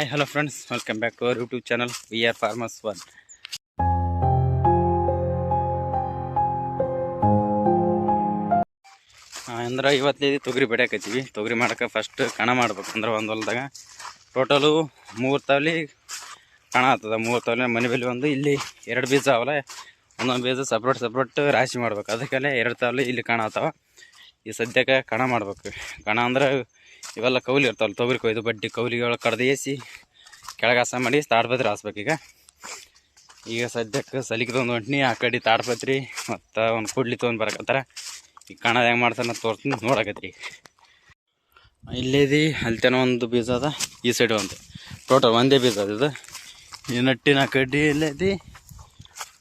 Hi hello friends welcome back to our YouTube channel we are farmers one ಅಂದ್ರೆ ಇವತ್ತು ತೊಗರಿ ಬೆಡ್ಯಾಕತ್ತೀವಿ ತೊಗರಿ ಮಾಡಕ್ಕೆ ಫಸ್ಟ್ ಕಣ ಮಾಡ್ಬೇಕು ಅಂದ್ರೆ ಒಂದು ಹೊಲ್ದಾಗ. ಟೋಟಲು ಮೂರು ತಾವಲಿ ಕಣ ಆಗ್ತದೆ ಮೂರು ತಾವಲಿ ಮನೆ ಬೆಲೆ ಒಂದು, ಇಲ್ಲಿ ಎರಡು ಬೀಜ ಅವಲ್ಲ ಒಂದೊಂದು ಬೀಜ ಸಪ್ರೇಟ್ ಸಪ್ರೇಟ್ ರಾಶಿ ಮಾಡ್ಬೇಕು. ಅದಕ್ಕೆಲ್ಲ ಎರಡು ತಾವಲಿ ಇಲ್ಲಿ ಕಣ ಆಗ್ತಾವೆ ಈ ಸದ್ಯಕ್ಕೆ ಕಣ ಮಾಡ್ಬೇಕು. ಕಣ ಅಂದ್ರೆ ಇವೆಲ್ಲ ಕೌಲಿ ಇರ್ತಾವಲ್ಲ ತೊಗರಿ ಕೊಯ್ದು ಬಡ್ಡಿ ಕೌಲಿಗಳು ಕಡ್ದೇಸಿ ಕೆಳಗಾಸ ಮಾಡಿ ತಾಡ್ಪತ್ರಿ ಹಾಸ್ಬೇಕೀಗ ಈಗ. ಸದ್ಯಕ್ಕೆ ಸಲಿಗೆ ತೊಗೊಂಡು ಆ ಕಡೆ ತಾಡ್ಪತ್ರಿ, ಮತ್ತು ಒಂದು ಕುಡ್ಲಿ ತೊಗೊಂಡು ಬರಕತ್ತಾರ. ಈಗ ಕಾಣದ ಹೆಂಗೆ ಮಾಡ್ತಾನೆ ತೋರ್ತೀನಿ ನೋಡಕತ್ರಿ ಇಲ್ಲೇದಿ ಅಲ್ತೇನೋ ಒಂದು ಬೀಜ ಅದ, ಈ ಸೈಡ್ ಒಂದು. ಟೋಟಲ್ ಒಂದೇ ಬೀಜ ಅದ ಇದು. ಈ ನಟ್ಟಿನ ಕಡ್ಡಿ ಇಲ್ಲೇದಿ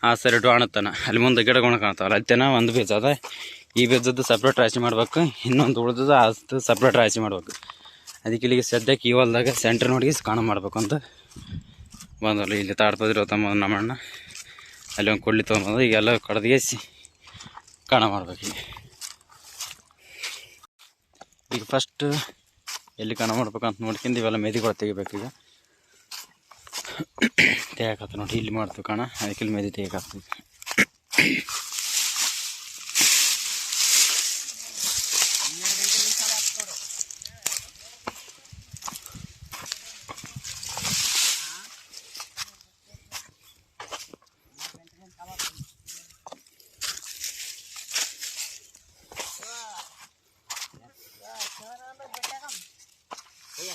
ಆ ಸೈಡ್ ಅಣತನ ಅಲ್ಲಿ ಮುಂದೆ ಗಿಡಗಳು ಕಾಣ್ತಾವಲ್ಲ, ಅಲ್ತೇನ ಒಂದು ಬೀಜ ಅದ. ಈ ಬೀಜದ್ದು ಸಪ್ರೇಟ್ ರಾಶಿ ಮಾಡ್ಬೇಕು, ಇನ್ನೊಂದು ಉಳಿದದ್ದು ಅಷ್ಟು ಸಪ್ರೇಟ್ ರಾಶಿ ಮಾಡ್ಬೇಕು. ಅದಕ್ಕೆ ಇಲ್ಲಿಗೆ ಸದ್ಯಕ್ಕೆ ಈ ಹೊಲ್ದಾಗ ಸೆಂಟ್ರ್ ನೋಡಿ ಕಾಣ ಮಾಡ್ಬೇಕು ಅಂತ ಬಂದಲ್ಲ ಇಲ್ಲಿ ತಾಡ್ಪದ್ರಿ ತಮ್ಮ ನಮ್ಮಣ್ಣ, ಅಲ್ಲಿ ಒಂದು ಕೊಡ್ಲಿ ತೊಗೊಂಬಂದು ಈಗೆಲ್ಲ ಕಡ್ದೇಸಿ ಕಾಣ ಮಾಡ್ಬೇಕು ಈಗ ಈಗ ಫಸ್ಟ್ ಎಲ್ಲಿ ಕಾಣ ಮಾಡ್ಬೇಕಂತ ನೋಡ್ಕೊಂಡು ಇವೆಲ್ಲ ಮೆದಿಗಳು ತೆಗಿಬೇಕು ಈಗ. ತೆಗಿಯಕತ್ತ ನೋಡಿ, ಇಲ್ಲಿ ಮಾಡ್ತೀವಿ ಕಾಣ. ಅದಕ್ಕೆ ಇಲ್ಲಿ ಮೆದಿ ತೆಗಿಯಕತ್ತೀವಿ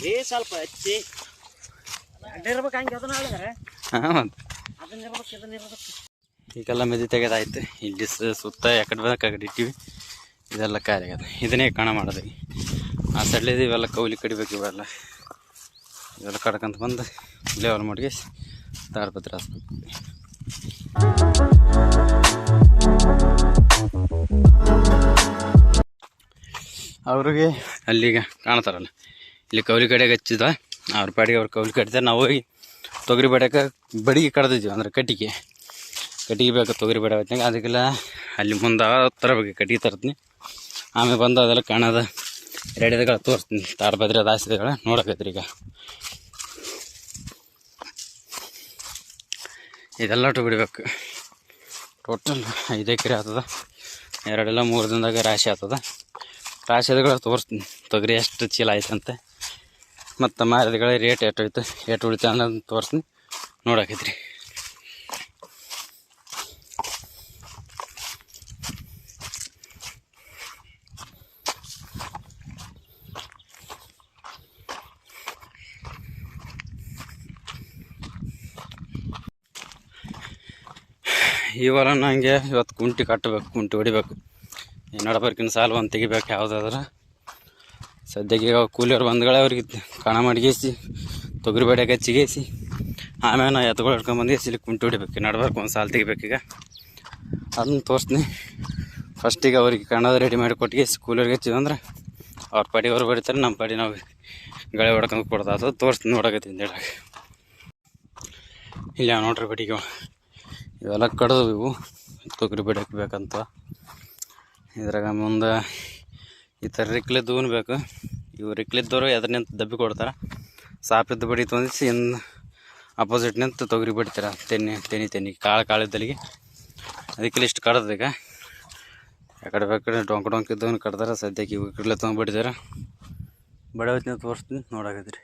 ಅದ್ರಿ ಸ್ವಲ್ಪ ಹಚ್ಚಿ. ಇರ್ಬೇಕು ಹಂಗೆ ಅದನ್ನ ಹೇಳಿದ್ರೆ. ಹಾಂ ಮತ್ತು. ಅದನ್ನ ಇರ್ಬೇಕು ಇದನ್ನ ಇರ್ಬೇಕು. ಈಗೆಲ್ಲ ಮೆದಿ ತೆಗೆದಾಯ್ತು. ಇಲ್ಲಿ ಸುತ್ತ ಯಾಕಡೆ ಬೇಕು ಆ ಕಡೆ ಇಟ್ಟಿವಿ. ಇದೆಲ್ಲ ಖಾಲಿ ಆಗ್ಯದ ಇದನ್ನೇ ಕಣ ಮಾಡೋದು. ಆ ಸಡ್ಲಿದ್ದು ಇವೆಲ್ಲ ಕೌಲಿ ಕಡಿಬೇಕು ಇವೆಲ್ಲ ಇವೆಲ್ಲ ಕಡ್ಕೊಂತ ಬಂದು ಲೆವೆಲ್ ಮಾಡಿ ತಾಡ್ಪತ್ರಿ ಹಾಸ್ಬೇಕು. ಅವ್ರಿಗೆ ಅಲ್ಲಿಗೆ ಕಾಣ್ತಾರಲ್ಲ. ಇಲ್ಲಿ ಕೌಲಿ ಕಡೆಗೆ ಹಚ್ಚಿದ ಅವ್ರ ಪಾಡಿಗೆ ಅವ್ರು ಕೌಲಿ ಕಟ್ತಾರೆ ನಾವು ಹೋಗಿ ತೊಗರಿ ಬೇಡಕ್ಕೆ ಬಡಿಗೆ ಕಡ್ದಿದ್ವಿ ಅಂದ್ರೆ ಕಟ್ಟಿಗೆ. ಕಟ್ಟಿಗೆ ಬೇಕು ತೊಗರಿ ಬೇಡ ಹೊತ್ನಾಗ ಅದಕ್ಕೆಲ್ಲ ಅಲ್ಲಿ ಮುಂದೆ ತರಬೇಕು ಕಟ್ಟಿಗೆ ತರ್ತೀನಿ. ಆಮೇಲೆ ಬಂದು ಅದೆಲ್ಲ ಕಾಣದ. ರೆಡಿದಗಳ ತೋರಿಸ್ತೀನಿ. ತಾರ ಅದು ಹಾಸಿದಗಳ ನೋಡಕತ್ರಿ ಈಗ. ಇದೆಲ್ಲ ಬಿಡಬೇಕು. ಟೋಟಲ್ ಐದು ಎಕರೆ ಆಗ್ತದ ಎರಡೆಲ್ಲ ಮೂರು ದಿನದಾಗ ರಾಶಿ ಆಗ್ತದ ರಾಶಿದಗಳ ತೋರಿಸ್ತೀನಿ. ತೊಗರಿ ಎಷ್ಟು ಚೀಲ ಆಯ್ತಂತೆ ಮತ್ತು ಮಾರಿದಗಳ ರೇಟ್ ಎಷ್ಟು ಐತೆ ಎಷ್ಟು ಉಳಿತ ಅನ್ನೋದು ತೋರಿಸ್ತೀನಿ. ನೋಡಾಕೈತ್ರಿ. ಈ ವಾರ ನನಗೆ ಇವತ್ತು ಕುಂಟಿ ಕಟ್ಟಬೇಕು, ಕುಂಟಿ ಹೊಡಿಬೇಕು. ಈ ನಡಬರ್ಕಿನ ಸಾಲ ಒಂದು ತೆಗಿಬೇಕು, ಯಾವುದಾದ್ರೆ. ಸದ್ಯಕ್ಕೆ ಈಗ ಕೂಲಿಯವ್ರು ಬಂದ್ಗಳೇ ಅವ್ರಿಗೆ ಕಣ ಮಡಗೇಸಿ, ತೊಗರಿ ಬೇಡಕ್ಕೆ ಹಚ್ಚಿಗೇಸಿ ಆಮೇಲೆ ನಾ ಎತ್ಗಳು ಹಿಡ್ಕೊಂಬಂದೇಸಿ ಇಲ್ಲಿ ಕುಂಟು ಹೊಡಿಬೇಕು. ನಡ್ಬೇಕು ಒಂದು ಸಾಲ ತೆಗಿಬೇಕೀಗ ಅದನ್ನ ತೋರಿಸ್ತೀನಿ. ಫಸ್ಟಿಗೆ ಅವ್ರಿಗೆ ಕಣದ ರೆಡಿ ಮಾಡಿ ಕೊಟ್ಟಿಗೆ ಕೂಲಿಯವ್ರಿಗೆ ಹಚ್ಚಿದಂದ್ರೆ ಅವ್ರ ಪಾಡಿಗೆ ಅವ್ರು ಬಡಿತಾರೆ ನಮ್ಮ ಪಾಡಿ ನಾವು ಗಳೆ ಹೊಡ್ಕೊಂಡು ಅದು ತೋರಿಸ್ತೀನಿ ನೋಡಕತ್ತೀನಿ ಹೇಳಕ್ಕೆ ಇಲ್ಲ ನೋಡ್ರಿ ಬಡಿಗೆ ಇವೆಲ್ಲ ಕಡ್ದು ಇವು. ತೊಗರಿ ಬೇಡಕ್ಕೆ ಬೇಕಂತ ಇದ್ರಾಗ ಮುಂದೆ ಈ ಥರ ರಿಕ್ಲಿದ್ದು ಬೇಕು. ಇವು ರಿಕ್ಲಿದ್ದವರು ಎದ್ರ ನಿಂತು ದಬ್ಬಿ ಕೊಡ್ತಾರೆ. ಸಾಪಿದ್ದು ಬಡಿ ತೊಂದಿಸಿ ಇನ್ನು ಅಪೋಸಿಟ್ ನಿಂತು ತೊಗರಿ ಬಿಡ್ತೀರ. ತೆನ್ನಿ ತೆನಿ ತೆನಿ ಕಾಳು ಕಾಳಿದ್ದಲ್ಲಿಗೆ ಅದಕ್ಕೆ ಇಷ್ಟು ಕಡ್ದು ಈಗ. ಯಾಕಡೆ ಬೇಕಾದ್ರೆ ಡೊಂಕ ಡೊಂಕ ಇದ್ದವನು ಕಡ್ದಾರ. ಸದ್ಯಕ್ಕೆ ಇವು ಕಡ್ಲೆ ತೊಗೊಂಡು ಬಡಿದಾರೆ ಬಡವತ್ತಿನ ತೋರಿಸ್ತೀನಿ ನೋಡಾಕತ್ರಿ.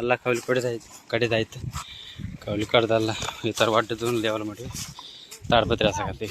ಎಲ್ಲ ಕವಲಿ ಕಡಿದಾಯ್ತು ಕಡಿದಾಯ್ತು. ಕವಲಿ ಕಡ್ದಲ್ಲ. ಈ ಥರ ಒಡ್ಡದ್ದು ಲೆವೆಲ್ ಮಾಡಿ ತಾಡ್ಪತ್ರಿ ಹಾಸಾಕತ್ತಿ